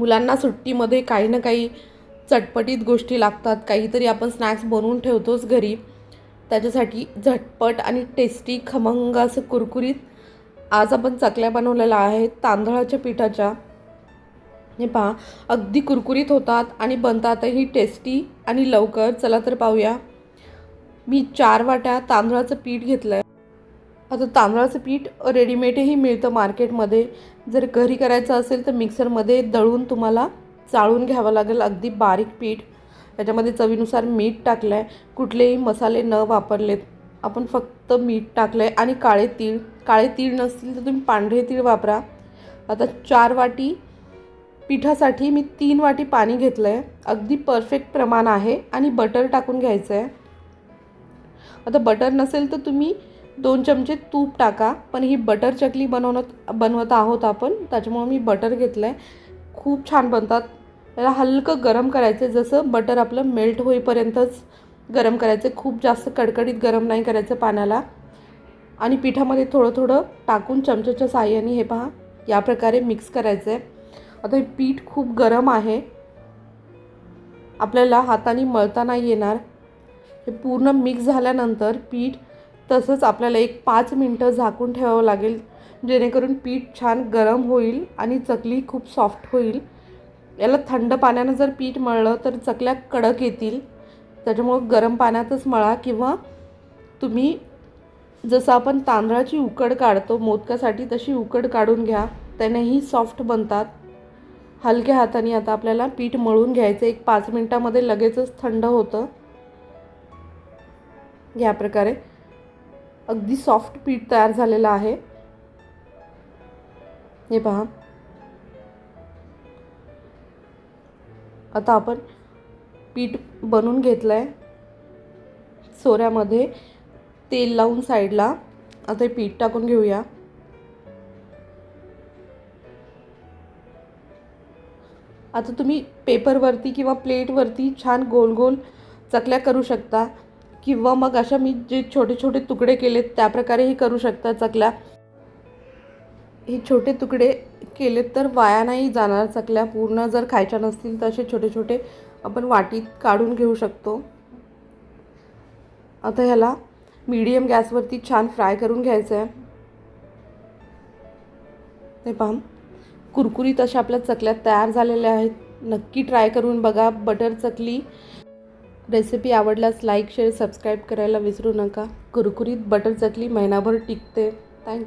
मुलांना सुट्टीमध्ये काही ना काही चटपटीत गोष्टी लागतात. काहीतरी आपण स्नॅक्स बनवून ठेवतोच घरी. त्याच्यासाठी झटपट आणि टेस्टी खमंग असं कुरकुरीत आज आपण चकल्या बनवलेल्या आहेत. तांदळाच्या पिठाच्या. हे पहा अगदी कुरकुरीत होतात आणि बनतातही टेस्टी आणि लवकर. चला तर पाहूया. मी चार वाट्या तांदळाचं पीठ घेतलं आहे आता तांदळाचं पीठ रेडीमेडही मिळतं मार्केटमध्ये जर घरी करायचं असेल तर मिक्सरमध्ये दळून तुम्हाला चाळून घ्यावं लागेल अगदी बारीक पीठ. त्याच्यामध्ये चवीनुसार मीठ टाकलं आहे कुठलेही मसाले न वापरलेत. आपण फक्त मीठ टाकलं आहे आणि काळे तीळ. काळे तीळ नसतील तर तुम्ही पांढरे तीळ वापरा. आता चार वाटी पिठासाठी मी तीन वाटी पाणी घेतलं आहे अगदी परफेक्ट प्रमाण आहे आणि बटर टाकून घ्यायचं आहे आता बटर नसेल तर तुम्ही दोन चमचे तूप टाका. पण ही बटर चकली बनवणं बनवत आहोत आपण. त्याच्यामुळं मी बटर घेतलं आहे खूप छान बनतात. त्याला हलकं गरम करायचं आहे. जसं बटर आपलं मेल्ट होईपर्यंतच गरम करायचं आहे. खूप जास्त कडकडीत गरम नाही करायचं पाण्याला. आणि पिठामध्ये थोडं थोडं टाकून चमच्याच्या साह्याने हे पहा. या प्रकारे मिक्स करायचं आहे आता हे पीठ खूप गरम आहे. आपल्याला हाताने मळता नाही येणार. हे पूर्ण मिक्स झाल्यानंतर पीठ तसंच आपल्याला एक पाच मिनटं झाकून ठेवावं लागेल. जेणेकरून पीठ छान गरम होईल आणि चकली खूप सॉफ्ट होईल. याला थंड पाण्यानं जर पीठ मळलं तर चकल्या कडक येतील. त्याच्यामुळं गरम पाण्यातच मळा किंवा तुम्ही जसं आपण तांदळाची उकड काढतो मोदकासाठी तशी उकड काढून घ्या. त्यानेही सॉफ्ट बनतात. हलक्या हाताने आता आपल्याला पीठ मळून घ्यायचं. एक पाच मिनटामध्ये लगेचच थंड होतं. या प्रकारे. अगदी सॉफ्ट पीठ तयार झालेलं आहे. हे पहा. आता आपण पीठ बनवून घेतलं आहे सोऱ्यामध्ये तेल लावून साईडला. आता हे पीठ टाकून घेऊया. आता तुम्ही पेपरवरती किंवा प्लेटवरती छान गोल गोल चकल्या करू शकता. किंवा मग अशा मी जे छोटे छोटे तुकडे केलेत त्याप्रकारेही करू शकता चकल्या. हे छोटे तुकडे केलेत तर वाया नाही जाणार चकल्या. पूर्ण जर खायच्या नसतील तर असे छोटे छोटे आपण वाटीत काढून घेऊ शकतो. आता ह्याला मीडियम गॅसवरती छान फ्राय करून घ्यायचं आहे ते पहा कुरकुरीत अशा आपल्या चकल्या तयार झालेल्या आहेत. नक्की ट्राय करून बघा. बटर चकली रेसिपी आवडल्यास लाईक शेअर सबस्क्राईब करायला विसरू नका. कुरकुरीत बटर चकली महिनाभर टिकते. थँक्यू.